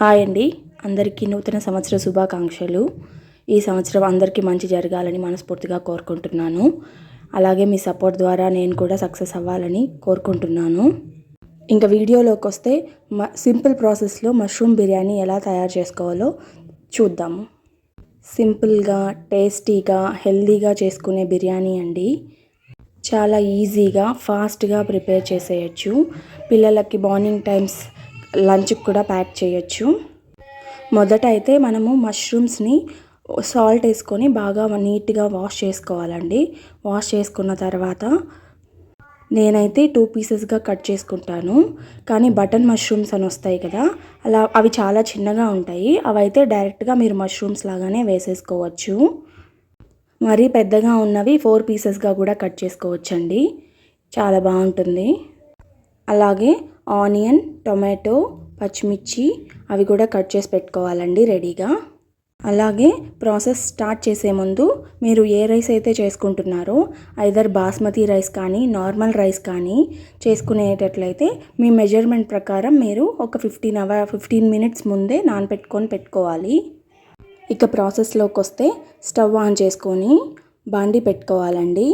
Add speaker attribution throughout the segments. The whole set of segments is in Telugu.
Speaker 1: హాయ్ అండి. అందరికీ నూతన సంవత్సర శుభాకాంక్షలు. ఈ సంవత్సరం అందరికీ మంచి జరగాలని మనస్ఫూర్తిగా కోరుకుంటున్నాను. అలాగే మీ సపోర్ట్ ద్వారా నేను కూడా సక్సెస్ అవ్వాలని కోరుకుంటున్నాను. ఇంకా వీడియోలోకి వస్తే మ సింపుల్ ప్రాసెస్లో మష్రూమ్ బిర్యానీ ఎలా తయారు చేసుకోవాలో చూద్దాము సింపుల్గా టేస్టీగా హెల్తీగా చేసుకునే బిర్యానీ అండి. చాలా ఈజీగా ఫాస్ట్గా ప్రిపేర్ చేసేయచ్చు. పిల్లలకి మార్నింగ్ టైమ్స్ లంచ్కి కూడా ప్యాక్ చేయొచ్చు. మొదట అయితే మనము మష్రూమ్స్ని సాల్ట్ వేసుకొని బాగా నీట్గా వాష్ చేసుకోవాలండి. వాష్ చేసుకున్న తర్వాత నేనైతే టూ పీసెస్గా కట్ చేసుకుంటాను. కానీ బటన్ మష్రూమ్స్ అని వస్తాయి కదా అలా అవి చాలా చిన్నగా ఉంటాయి. అవి అయితే డైరెక్ట్గా మీరు మష్రూమ్స్ లాగానే వేసేసుకోవచ్చు. మరీ పెద్దగా ఉన్నవి ఫోర్ పీసెస్గా కూడా కట్ చేసుకోవచ్చండి. చాలా బాగుంటుంది. అలాగే ఆనియన్ టొమాటో పచ్చిమిర్చి అవి కూడా కట్ చేసి పెట్టుకోవాలండి రెడీగా. అలాగే ప్రాసెస్ స్టార్ట్ చేసే ముందు మీరు ఏ రైస్ అయితే చేసుకుంటున్నారో ఐదర్ బాస్మతి రైస్ కానీ నార్మల్ రైస్ కానీ చేసుకునేటట్లయితే మీ మెజర్మెంట్ ప్రకారం మీరు ఒక ఫిఫ్టీన్ అవర్ ఫిఫ్టీన్ మినిట్స్ ముందే నానబెట్టుకొని పెట్టుకోవాలి. ఇక ప్రాసెస్లోకి వస్తే స్టవ్ ఆన్ చేసుకొని బాండి పెట్టుకోవాలండి.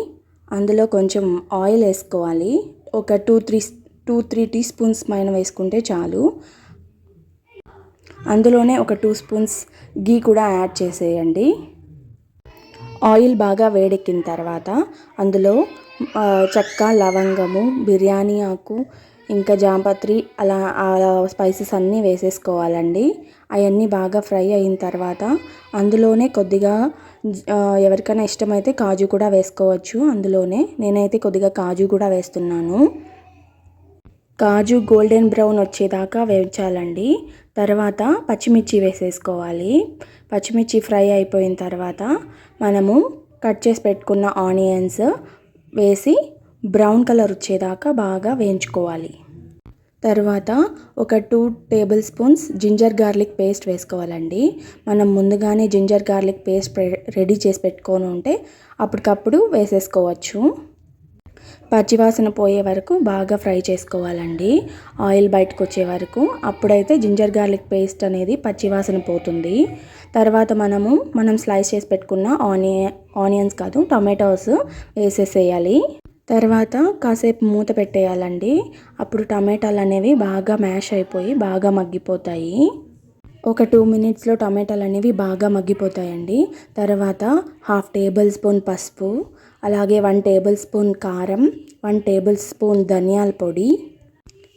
Speaker 1: అందులో కొంచెం ఆయిల్ వేసుకోవాలి. ఒక two three two three teaspoons పైన వేసుకుంటే చాలు. అందులోనే ఒక టూ స్పూన్స్ గీ కూడా యాడ్ చేసేయండి. ఆయిల్ బాగా వేడెక్కిన తర్వాత అందులో చెక్క లవంగము బిర్యానీ ఆకు ఇంకా జాంపత్రి అలా అలా స్పైసెస్ అన్నీ వేసేసుకోవాలండి. అవన్నీ బాగా ఫ్రై అయిన తర్వాత అందులోనే కొద్దిగా ఎవరికైనా ఇష్టమైతే కాజు కూడా వేసుకోవచ్చు. అందులోనే నేనైతే కొద్దిగా కాజు కూడా వేస్తున్నాను. కాజు గోల్డెన్ బ్రౌన్ వచ్చేదాకా వేయించాలండి. తర్వాత పచ్చిమిర్చి వేసేసుకోవాలి. పచ్చిమిర్చి ఫ్రై అయిపోయిన తర్వాత మనము కట్ చేసి పెట్టుకున్న ఆనియన్స్ వేసి బ్రౌన్ కలర్ వచ్చేదాకా బాగా వేయించుకోవాలి. తర్వాత ఒక two tablespoons ginger garlic paste వేసుకోవాలండి. మనం ముందుగానే జింజర్ గార్లిక్ పేస్ట్ రెడీ చేసి పెట్టుకొని ఉంటే అప్పటికప్పుడు వేసేసుకోవచ్చు. పచ్చివాసన పోయే వరకు బాగా ఫ్రై చేసుకోవాలండి. ఆయిల్ బయటకు వచ్చే వరకు. అప్పుడైతే జింజర్ గార్లిక్ పేస్ట్ అనేది పచ్చివాసన పోతుంది. తర్వాత మనము మనం స్లైస్ చేసి పెట్టుకున్న ఆనియ ఆనియన్స్ కాదు టమాటోస్ వేసేసేయాలి. తర్వాత కాసేపు మూత పెట్టేయాలండి. అప్పుడు టమాటాలు అనేవి బాగా మ్యాష్ అయిపోయి బాగా మగ్గిపోతాయి. ఒక టూ మినిట్స్లో టమాటాలు అనేవి బాగా మగ్గిపోతాయండి. తర్వాత హాఫ్ టేబుల్ స్పూన్ పసుపు అలాగే వన్ టేబుల్ స్పూన్ కారం వన్ టేబుల్ స్పూన్ ధనియాల పొడి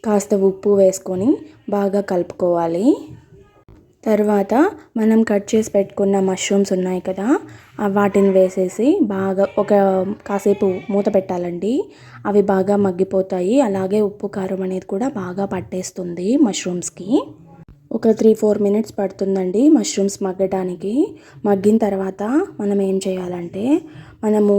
Speaker 1: కాస్త ఉప్పు వేసుకొని బాగా కలుపుకోవాలి. తర్వాత మనం కట్ చేసి పెట్టుకున్న మష్రూమ్స్ ఉన్నాయి కదా వాటిని వేసేసి బాగా ఒక కాసేపు మూత పెట్టాలండి. అవి బాగా మగ్గిపోతాయి. అలాగే ఉప్పు కారం అనేది కూడా బాగా పట్టేస్తుంది మష్రూమ్స్కి ఒక త్రీ ఫోర్ మినిట్స్ పడుతుందండి మష్రూమ్స్ మగ్గడానికి మగ్గిన తర్వాత మనం ఏం చేయాలంటే మనము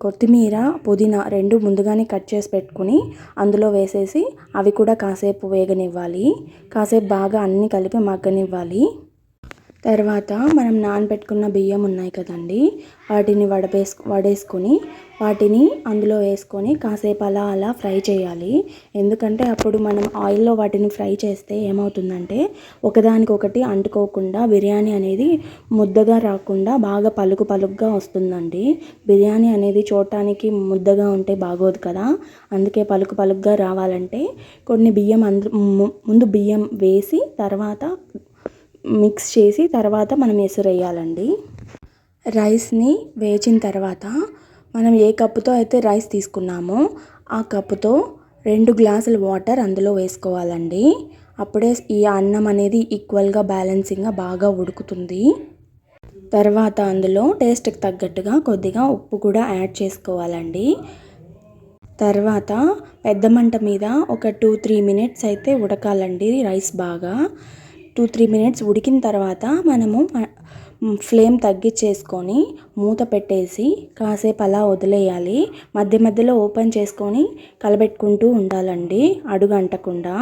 Speaker 1: కొత్తిమీర పుదీనా రెండు ముందుగానే కట్ చేసి పెట్టుకుని అందులో వేసేసి అవి కూడా కాసేపు వేగనివ్వాలి. కాసేపు బాగా అన్నీ కలిపి మగ్గనివ్వాలి. తర్వాత మనం నానబెట్టుకున్న బియ్యం ఉన్నాయి కదండి వాటిని వడపేసు వడేసుకొని వాటిని అందులో వేసుకొని కాసేపు అలా అలా ఫ్రై చేయాలి. ఎందుకంటే అప్పుడు మనం ఆయిల్లో వాటిని ఫ్రై చేస్తే ఏమవుతుందంటే ఒకదానికొకటి అంటుకోకుండా బిర్యానీ అనేది ముద్దగా రాకుండా బాగా పలుకు పలుకుగా వస్తుందండి. బిర్యానీ అనేది చూడటానికి ముద్దగా ఉంటే బాగోదు కదా. అందుకే పలుకు పలుకుగా రావాలంటే కొన్ని బియ్యం అందు ముందు బియ్యం వేసి తర్వాత మిక్స్ చేసి తర్వాత మనం ఎసురేయాలండి. రైస్ని వేచిన తర్వాత మనం ఏ కప్పుతో అయితే రైస్ తీసుకున్నామో ఆ కప్పుతో రెండు గ్లాసుల వాటర్ అందులో వేసుకోవాలండి. అప్పుడే ఈ అన్నం అనేది ఈక్వల్గా బ్యాలెన్సింగ్గా బాగా ఉడుకుతుంది. తర్వాత అందులో టేస్ట్కి తగ్గట్టుగా కొద్దిగా ఉప్పు కూడా యాడ్ చేసుకోవాలండి. తర్వాత పెద్ద మంట మీద ఒక టూ త్రీ మినిట్స్ అయితే ఉడకాలండి రైస్ బాగా. టూ త్రీ మినిట్స్ ఉడికిన తర్వాత మనము ఫ్లేమ్ తగ్గించేసుకొని మూత పెట్టేసి కాసేపు అలా వదిలేయాలి. మధ్య మధ్యలో ఓపెన్ చేసుకొని కలబెట్టుకుంటూ ఉండాలండి అడుగు అంటకుండా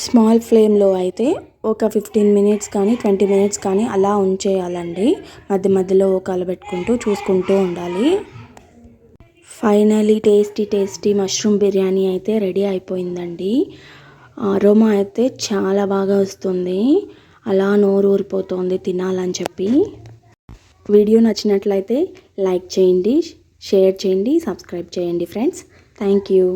Speaker 1: స్మాల్ ఫ్లేమ్లో అయితే ఒక ఫిఫ్టీన్ మినిట్స్ కానీ ట్వంటీ మినిట్స్ కానీ అలా ఉంచేయాలండి. మధ్య మధ్యలో కలబెట్టుకుంటూ చూసుకుంటూ ఉండాలి. Finally tasty tasty mushroom biryani అయితే రెడీ అయిపోయిందండి. అరోమా అయితే చాలా బాగా వస్తుంది. అలా నోరు ఊరిపోతుంది తినాలని చెప్పి. వీడియో నచ్చినట్లయితే లైక్ చేయండి షేర్ చేయండి సబ్స్క్రైబ్ చేయండి ఫ్రెండ్స్. Thank you.